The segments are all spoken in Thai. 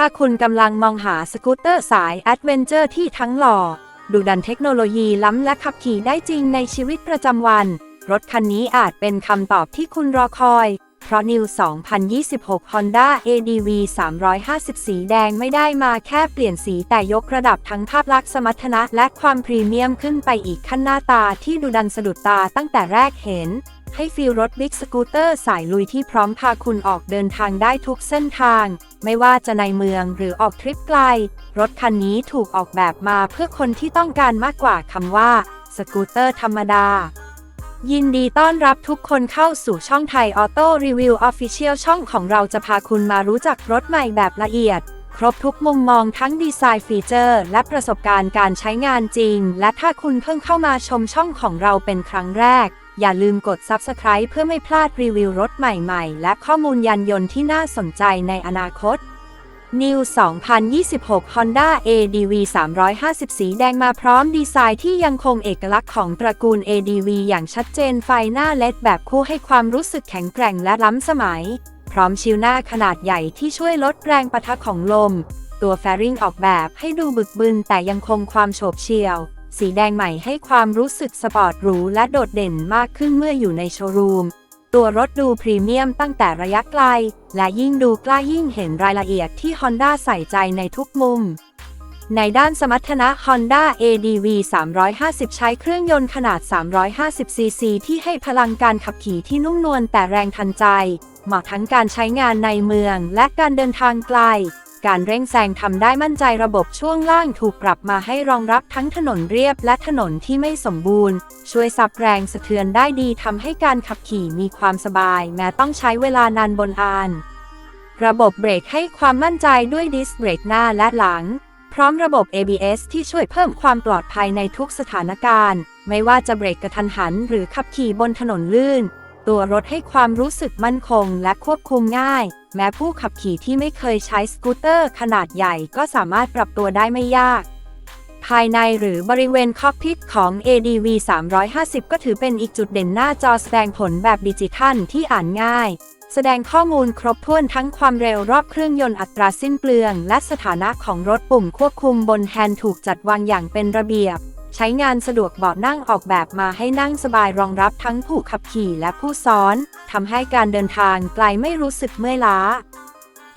ถ้าคุณกำลังมองหาสกูตเตอร์สายแอดเวนเจอร์ที่ทั้งหล่อ ดูดันเทคโนโลยีล้ำและขับขี่ได้จริงในชีวิตประจำวัน รถคันนี้อาจเป็นคำตอบที่คุณรอคอย เพราะ New 2026 Honda ADV 350 สีแดงไม่ได้มาแค่เปลี่ยนสีแต่ยกระดับทั้งภาพลักษณ์สมรรถนะและความพรีเมียมขึ้นไปอีกขั้นหน้าตาที่ดูดันสะดุดตาตั้งแต่แรกเห็น ให้ฟีลรถบิ๊กสกูตเตอร์สายลุยที่พร้อมพาคุณออกเดินทางได้ทุกเส้นทาง ไม่ว่าจะในเมืองหรือออกทริปไกล รถคันนี้ถูกออกแบบมาเพื่อคนที่ต้องการมากกว่าคำว่า สกูตเตอร์ธรรมดา ยินดีต้อนรับทุกคนเข้าสู่ช่องไทยออโต้รีวิวออฟฟิเชียลช่องของเราจะพาคุณมารู้จักรถใหม่แบบละเอียดครบทุกมุมมองทั้งดีไซน์ฟีเจอร์ และประสบการณ์การใช้งานจริง และถ้าคุณเพิ่งเข้ามาชมช่องของเราเป็นครั้งแรก อย่าลืมกด Subscribe เพื่อไม่พลาดรีวิวรถใหม่ๆ และข้อมูลยานยนต์ที่น่าสนใจในอนาคต New 2026 Honda ADV 350 สีแดงมาพร้อมดีไซน์ที่ยังคงเอกลักษณ์ของตระกูล ADV อย่างชัดเจนไฟหน้าเลดแบบคู่ให้ความรู้สึกแข็งแกร่งและล้ำสมัย พร้อมชิลหน้าขนาดใหญ่ที่ช่วยลดแรงปะทะของลม ตัวแฟริงออกแบบให้ดูบึกบึนแต่ยังคงความโฉบเฉี่ยว สีแดงใหม่ให้ความรู้สึกสปอร์ตหรูและโดดเด่นมากขึ้นเมื่ออยู่ในโชว์รูม ตัวรถดูพรีเมียมตั้งแต่ระยะไกล และยิ่งดูใกล้ยิ่งเห็นรายละเอียดที่ Honda ใส่ใจในทุกมุม ในด้านสมรรถนะ Honda ADV 350 ใช้เครื่องยนต์ขนาด 350ซีซีที่ให้พลังการขับขี่ที่นุ่มนวลแต่แรงทันใจ เหมาะทั้งการใช้งานในเมืองและการเดินทางไกล การเร่งแซงทำได้มั่นใจระบบช่วงล่างถูกปรับมาให้รองรับทั้งถนนเรียบและถนนที่ไม่สมบูรณ์ ช่วยซับแรงสะเทือนได้ดีทำให้การขับขี่มีความสบาย แม้ต้องใช้เวลานานบนอาน ระบบเบรกให้ความมั่นใจด้วยดิสเบรกหน้าและหลัง พร้อมระบบ ABS ที่ช่วยเพิ่มความปลอดภัยในทุกสถานการณ์ ไม่ว่าจะเบรกกระทันหัน หรือขับขี่บนถนนลื่น ตัวรถให้ความรู้สึกมั่นคงและควบคุมง่าย แม้ผู้ขับขี่ที่ไม่เคยใช้สกูตเตอร์ขนาดใหญ่ก็สามารถปรับตัวได้ไม่ยาก ภายในหรือบริเวณคอกพิทของ ADV 350 ก็ถือเป็นอีกจุดเด่นหน้าจอแสดงผลแบบดิจิทัลที่อ่านง่าย แสดงข้อมูลครบถ้วนทั้งความเร็วรอบเครื่องยนต์อัตราสิ้นเปลือง และสถานะของรถปุ่มควบคุมบนแฮนด์ถูกจัดวางอย่างเป็นระเบียบ ใช้งานสะดวกเบาะนั่งออกแบบมาให้นั่งสบายรองรับทั้งผู้ขับขี่และผู้ซ้อนทำให้การเดินทางไกลไม่รู้สึกเมื่อยล้า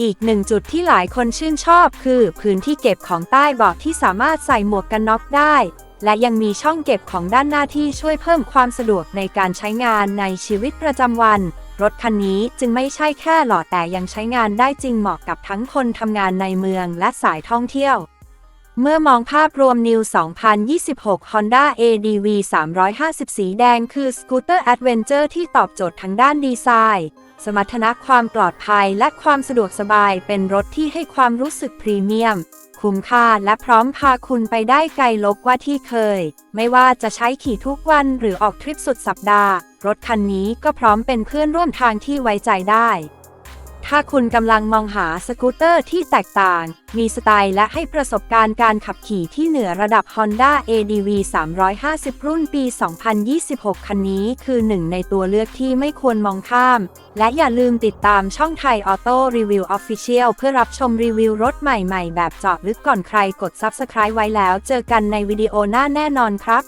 อีกหนึ่งจุดที่หลายคนชื่นชอบคือ พื้นที่เก็บของใต้เบาะที่สามารถใส่หมวกกันน็อกได้ และยังมีช่องเก็บของด้านหน้าที่ช่วยเพิ่มความสะดวกในการใช้งานในชีวิตประจำวัน รถคันนี้จึงไม่ใช่แค่หล่อแต่ยังใช้งานได้จริงเหมาะกับทั้งคนทำงานในเมืองและสายท่องเที่ยว เมื่อมองภาพรวม New 2026 Honda ADV 350 สีแดงคือสกูตเตอร์แอดเวนเจอร์ที่ตอบโจทย์ทั้งด้านดีไซน์ สมรรถนะความปลอดภัยและความสะดวกสบายเป็นรถที่ให้ความรู้สึกพรีเมียม คุ้มค่าและพร้อมพาคุณไปได้ไกลลบกว่าที่เคย ไม่ว่าจะใช้ขี่ทุกวันหรือออกทริปสุดสัปดาห์ รถคันนี้ก็พร้อมเป็นเพื่อนร่วมทางที่ไว้ใจได้ ถ้าคุณกำลังมองหาสกูตเตอร์ที่แตกต่าง มีสไตล์และให้ประสบการณ์การขับขี่ที่เหนือระดับ Honda ADV 350 รุ่นปี 2026 คันนี้คือหนึ่งในตัวเลือกที่ไม่ควรมองข้าม และอย่าลืมติดตามช่องไทยออโต้รีวิวออฟฟิเชียลเพื่อรับชมรีวิวรถใหม่ๆ แบบเจาะลึกก่อนใครกด Subscribe ไว้แล้ว เจอกันในวิดีโอหน้าแน่นอนครับ